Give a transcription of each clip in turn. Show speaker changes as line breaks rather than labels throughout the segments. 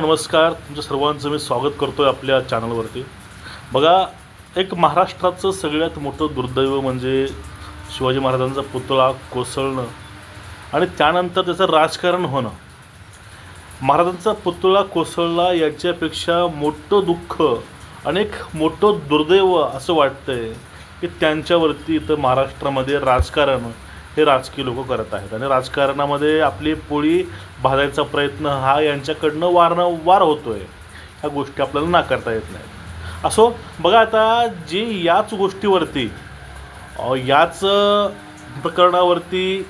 नमस्कार. तुमच्या सर्वांचं मी स्वागत करतो आहे आपल्या चॅनलवरती. बघा एक महाराष्ट्राचं सगळ्यात मोठं दुर्दैव म्हणजे शिवाजी महाराजांचा पुतळा कोसळणं आणि त्यानंतर त्याचं राजकारण होणं. महाराजांचा पुतळा कोसळला याच्यापेक्षा मोठं दुःख आणि एक मोठं दुर्दैव असं वाटतं आहे की त्यांच्यावरती इथं महाराष्ट्रामध्ये राजकारण हे राजकीय लोक करत आहेत. आणि राजकारणामध्ये आपली पोळी भाजायचा प्रयत्न हा यांच्याकडनं वारंवार होतो आहे ह्या गोष्टी आपल्याला नाकारता येत नाहीत. असो बघा आता जी याच गोष्टीवरती याच प्रकरणावरती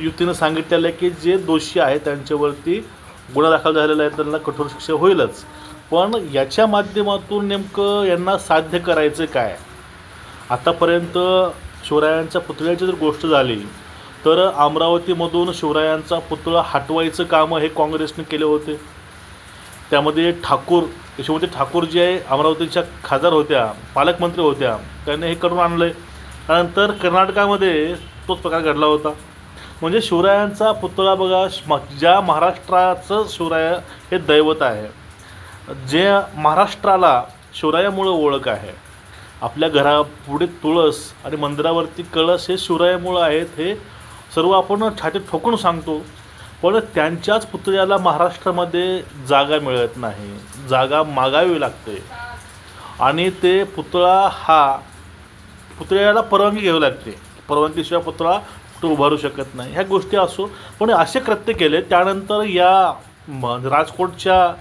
युतीनं सांगितलेलं आहे की जे दोषी आहेत त्यांच्यावरती गुन्हा दाखल झालेला आहे त्यांना कठोर शिक्षा होईलच. पण याच्या माध्यमातून नेमकं यांना साध्य करायचं काय? आतापर्यंत शिवरायांच्या पुतळ्याची जर गोष्ट झाली तर अमरावतीमधून शिवरायांचा पुतळा हटवायचं कामं हे काँग्रेसने केले होते. त्यामध्ये ठाकूर यशोमती ठाकूर जे आहे अमरावतीच्या खासदार होत्या पालकमंत्री होत्या त्यांनी हे करून आणलं आहे त्यानंतर कर्नाटकामध्ये तोच प्रकार घडला होता. म्हणजे शिवरायांचा पुतळा बघा ज्या महाराष्ट्राचं शिवराय हे दैवत आहे जे महाराष्ट्राला शिवरायामुळं ओळख आहे आपल्या घरापुढे तुळस आणि मंदिरावरती कळस हे शिवरायामुळं आहेत हे सर्व आपण छातीत ठोकून सांगतो. पण त्यांच्याच पुतळ्याला महाराष्ट्रामध्ये जागा मिळत नाही. जागा मागावी लागते. आणि ते पुतळा हा पुतळ्याला परवानगी घ्यावी लागते. परवानगीशिवाय पुतळा तो उभारू शकत नाही. ह्या गोष्टी असो पण असे कृत्य केले. त्यानंतर या राजकोटच्या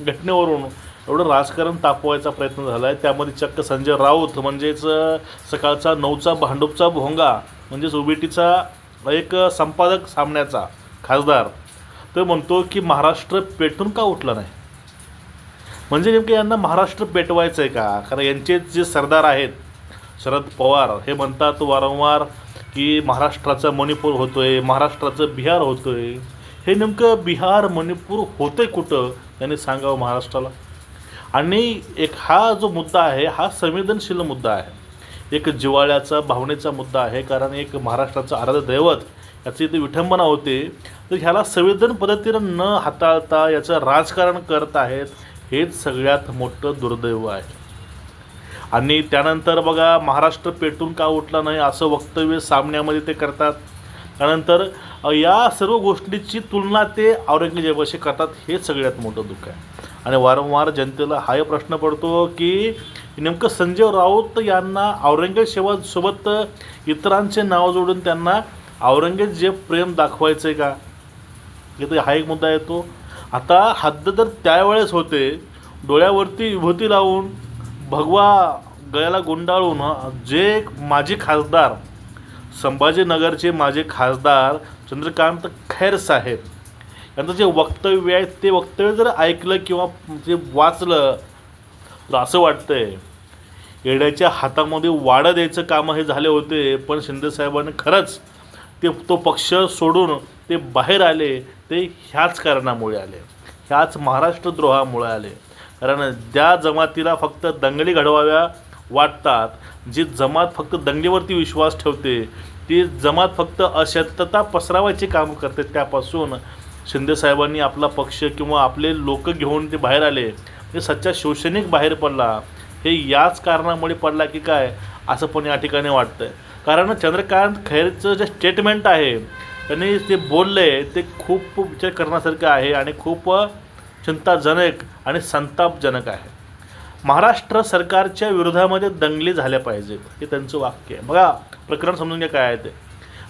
घटनेवरून एवढं राजकारण तापवायचा प्रयत्न झाला आहे त्यामध्ये चक्क संजय राऊत म्हणजेच सकाळचा नऊचा भांडूपचा भोंगा म्हणजेच ओबीटीचा एक संपादक सामन्याचा खासदार तो म्हणतो की महाराष्ट्र पेटून का उठला नाही? म्हणजे नेमकं यांना महाराष्ट्र पेटवायचं आहे का? कारण यांचे जे सरदार आहेत शरद पवार हे म्हणतात वारंवार की महाराष्ट्राचा मणिपूर होतो आहे महाराष्ट्राचं बिहार होतोय. हे नेमकं बिहार मणिपूर होतं आहे कुठं? त्यांनी सांगावं महाराष्ट्राला. आणि एक हा जो मुद्दा आहे हा संवेदनशील मुद्दा आहे. एक जिवाळ्याचा भावनेचा मुद्दा आहे कारण एक महाराष्ट्राचं आराध्य दैवत याची इथे विठंबना होते. तर ह्याला संवेदन पद्धतीनं न हाताळता याचं राजकारण करत आहेत हेच सगळ्यात मोठं दुर्दैव आहे. आणि त्यानंतर बघा महाराष्ट्र पेटून का उठला नाही असं वक्तव्य सामन्यामध्ये ते करतात. त्यानंतर या सर्व गोष्टीची तुलना ते औरंगजेबाशी करतात हे सगळ्यात मोठं दुःख आहे. आणि वारंवार जनतेला हा प्रश्न पडतो की नेमकं संजय राऊत यांना औरंगजेबासोबत इतरांचे नाव जोडून त्यांना औरंगजेब प्रेम दाखवायचं आहे का? इथे हा एक मुद्दा येतो. आता हद्द तर त्यावेळेस होते. डोळ्यावरती विभूती लावून भगवा गळ्याला गुंडाळून जे माजी खासदार संभाजीनगरचे माझे खासदार चंद्रकांत खैर साहेब त्यांचं जे वक्तव्य आहे ते वक्तव्य जर ऐकलं किंवा जे वाचलं तर असं वाटतंय येड्याच्या हातामध्ये वाडं द्यायचं कामं हे झाले होते पण शिंदेसाहेबांनी खरंच ते तो पक्ष सोडून ते बाहेर आले ते ह्याच कारणामुळे आले ह्याच महाराष्ट्रद्रोहामुळे आले. कारण ज्या जमातीला फक्त दंगली घडवाव्या वाटतात जी जमात फक्त दंगलीवरती विश्वास ठेवते ती जमात फक्त अशक्तता पसरावायचे काम करते त्यापासून शिंदेसाहेबांनी आपला पक्ष किंवा आपले लोक घेऊन ते बाहेर आले म्हणजे सच्चा शैक्षणिक बाहेर पडला हे याच कारणामुळे पडला की काय असं पण या ठिकाणी वाटतं आहे कारण चंद्रकांत खैरचं जे स्टेटमेंट आहे त्यांनी ते बोलले ते खूप विचार करण्यासारखं आहे आणि खूप चिंताजनक आणि संतापजनक आहे. महाराष्ट्र सरकारच्या विरोधामध्ये दंगली झाल्या पाहिजेत हे त्यांचं वाक्य आहे. बघा प्रकरण समजून घ्या काय आहे ते.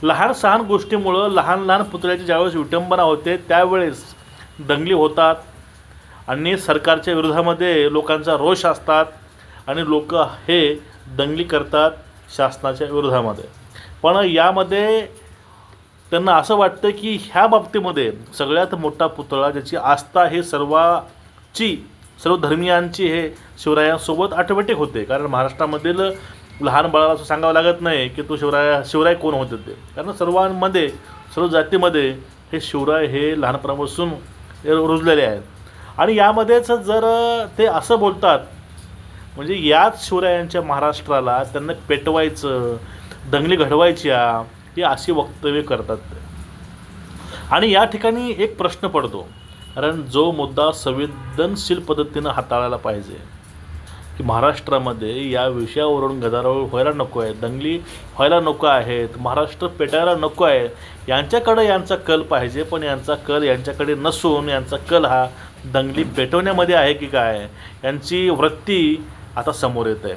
लहान सहान गोष्टीमुळं लहान लहान पुतळ्याची ज्यावेळेस विटंबना होते त्यावेळेस दंगली होतात आणि सरकारच्या विरोधामध्ये लोकांचा रोष असतात आणि लोक हे दंगली करतात शासनाच्या विरोधामध्ये. पण यामध्ये त्यांना असं वाटतं की ह्या बाबतीमध्ये सगळ्यात मोठा पुतळा ज्याची आस्था हे सर्वाची सर्व धर्मियांची हे शिवरायांसोबत आटोमॅटिक होते. कारण महाराष्ट्रामधील लहान बाळाला असं सांगावं लागत नाही की तो शिवराय शिवराय कोण होते ते? कारण सर्वांमध्ये सर्व जातीमध्ये हे शिवराय हे लहानपणापासून रुजलेले आहेत. आणि यामध्येच जर ते असं बोलतात म्हणजे याच शिवरायांच्या महाराष्ट्राला त्यांना पेटवायचं दंगली घडवायच्या ही अशी वक्तव्य करतात ते. आणि या ठिकाणी एक प्रश्न पडतो कारण जो मुद्दा संवेदनशील पद्धतीनं हाताळायला पाहिजे की महाराष्ट्रामध्ये या विषयावरून गदारोळ व्हायला नको आहे. दंगली व्हायला नको आहेत. महाराष्ट्र पेटायला नको आहे. यांच्याकडे यांचा कल पाहिजे पण यांचा कल यांच्याकडे नसून यांचा कल हा दंगली पेटवण्यामध्ये आहे की काय? यांची वृत्ती आता समोर येत आहे.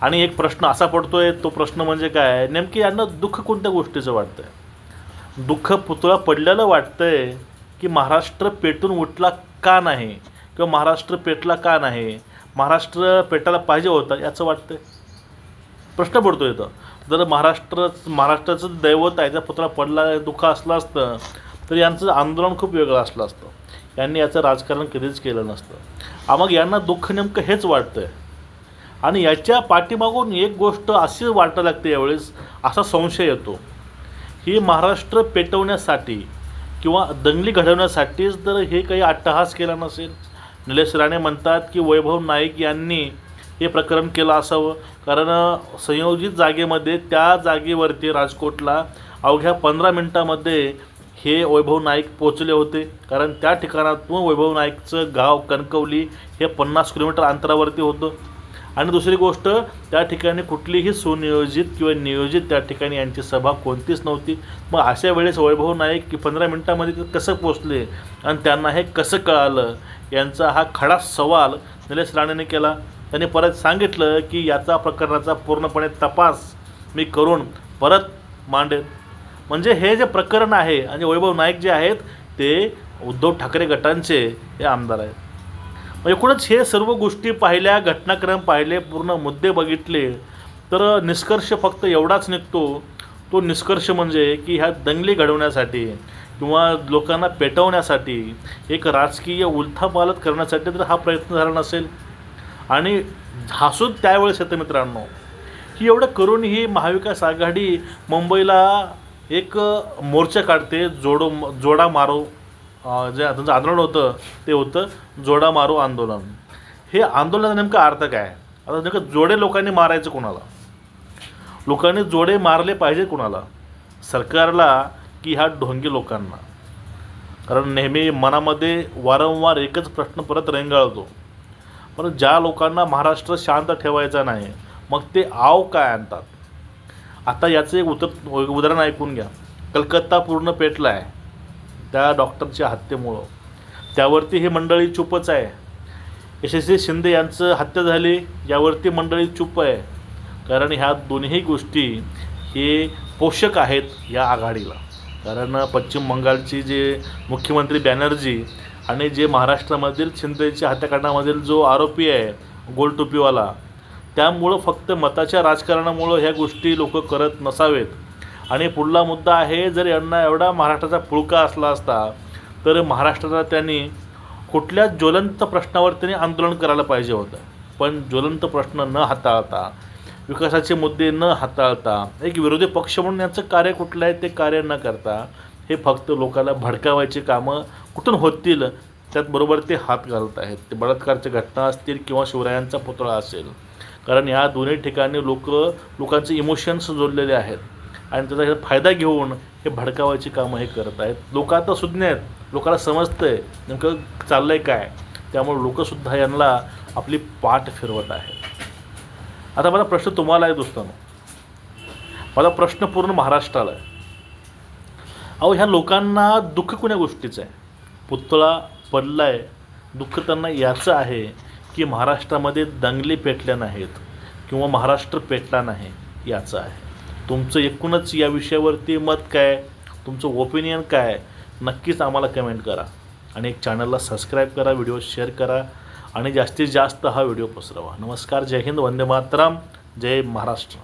आणि एक प्रश्न असा पडतो आहे तो प्रश्न म्हणजे काय? नेमकी यांना दुःख कोणत्या गोष्टीचं वाटतं आहे दुःख पुतळा पडलेलं वाटतं आहे की महाराष्ट्र पेटून उठला का नाही? किंवा महाराष्ट्र पेटला का नाही? महाराष्ट्र पेटायला पाहिजे होता याचं वाटतं प्रश्न पडतो इथं. जर महाराष्ट्र महाराष्ट्राचं दैवत आहे पुतळा पडला दुःख असलं असतं तर यांचं आंदोलन खूप वेगळं असलं असतं. यांनी याचं राजकारण कधीच केलं नसतं. मग यांना दुःख नेमकं हेच वाटतं आहे आणि याच्या पाठीमागून एक गोष्ट अशी वाटायला लागते यावेळेस असा संशय येतो. ही महाराष्ट्र पेटवण्यासाठी किंवा दंगली घडवण्यासाठीच जर हे काही अट्टहास केला नसेल. निलेश राणे म्हणतात की वैभव नाईक यांनी हे प्रकरण केलं असावं. कारण संयोजित जागेमध्ये त्या जागेवरती राजकोटला अवघ्या पंधरा मिनटामध्ये हे वैभव नाईक पोचले होते. कारण त्या ठिकाणातून वैभव नाईकचं गाव कणकवली हे पन्नास किलोमीटर अंतरावरती होतं. आणि दुसरी गोष्ट त्या ठिकाणी कुठलीही सुनियोजित किंवा नियोजित त्या ठिकाणी यांची सभा कोणतीच नव्हती. मग अशा वेळेस वैभव नाईक की पंधरा मिनटामध्ये ते कसं पोचले आणि त्यांना हे कसं कळालं यांचा हा खडा सवाल निलेश राणेने केला. त्यांनी परत सांगितलं की याचा प्रकरणाचा पूर्णपणे तपास मी करून परत मांडेन. म्हणजे हे जे प्रकरण आहे आणि वैभव नाईक जे आहेत ते उद्धव ठाकरे गटांचे हे आमदार आहेत. म्हणजे एकूणच हे सर्व गोष्टी पाहिल्या घटनाक्रम पाहिले पूर्ण मुद्दे बघितले तर निष्कर्ष फक्त एवढाच निघतो. तो निष्कर्ष म्हणजे की ह्या दंगली घडवण्यासाठी किंवा लोकांना पेटवण्यासाठी एक राजकीय उलथापालत करण्यासाठी तर हा प्रयत्न झाला नसेल. आणि हसून त्यावेळेस येतं मित्रांनो की एवढं करूनही महाविकास आघाडी मुंबईला एक मोर्चा काढते जोडो जोडा मारो जे त्यांचं आंदोलन होतं ते होतं जोडा मारो आंदोलन. हे आंदोलनाचा नेमका अर्थ काय? आता नेमकं जोडे लोकांनी मारायचं कोणाला? लोकांनी जोडे मारले पाहिजे कोणाला? सरकारला की ह्या ढोंगी लोकांना? कारण नेहमी मनामध्ये वारंवार एकच प्रश्न परत रेंगाळतो. पण ज्या लोकांना महाराष्ट्र शांत ठेवायचा नाही मग ते आव काय आणतात? आता याचं एक उतर उदाहरण ऐकून घ्या. कलकत्ता पूर्ण पेटला आहे त्या डॉक्टरच्या हत्येमुळं. त्यावरती ही मंडळी चुपच आहे. यशस्वी शिंदे यांचं हत्या झाली यावरती मंडळी चुप आहे. कारण ह्या दोन्ही गोष्टी हे पोषक आहेत या आघाडीला. कारण पश्चिम बंगालची जे मुख्यमंत्री बॅनर्जी आणि जे महाराष्ट्रामधील शिंदेच्या हत्याकांडामधील जो आरोपी आहे गोलटोपीवाला त्यामुळं फक्त मताच्या राजकारणामुळं ह्या गोष्टी लोक करत नसावेत. आणि पुढला मुद्दा आहे जर यांना एवढा महाराष्ट्राचा पुळका असला असता तर महाराष्ट्राचा त्यांनी कुठल्या ज्वलंत प्रश्नावर त्यांनी आंदोलन करायला पाहिजे होतं. पण ज्वलंत प्रश्न न हाताळता विकासाचे मुद्दे न हाताळता एक विरोधी पक्ष म्हणून यांचं कार्य कुठलं आहे ते कार्य न करता हे फक्त लोकांना भडकावायची कामं कुठून होतील त्यात बरोबर ते हात घालत आहेत. ते बलात्कारच्या घटना असतील किंवा शिवरायांचा पुतळा असेल. कारण या दोन्ही ठिकाणी लोक लोकांचे इमोशन्स जोडलेले आहेत. आणि त्याचा फायदा घेऊन हे भडकावायची कामं हे करत आहेत. लोक आता सुज्ञ आहेत. लोकांना समजतं आहे नेमकं चाललं आहे काय. त्यामुळे लोकसुद्धा यांना आपली पाठ फिरवत आहेत. आता माझा प्रश्न तुम्हाला आहे दोस्तांनो. माझा प्रश्न पूर्ण महाराष्ट्राला आहे. अहो ह्या लोकांना दुःख कोण्या गोष्टीचं आहे? पुतळा पडला आहे दुःख त्यांना याचं आहे की महाराष्ट्रामध्ये दंगली पेटल्या नाहीत किंवा महाराष्ट्र पेटला नाही याचं आहे. तुमचं एकूणच या विषयावरती मत काय तुमचं ओपिनियन काय नक्कीच आम्हाला कमेंट करा. आणि एक चॅनलला सबस्क्राईब करा व्हिडिओ शेअर करा. आणि जास्तीत जास्त हा व्हिडिओ पसरवा. नमस्कार जय हिंद वंदे मातरम. जय महाराष्ट्र.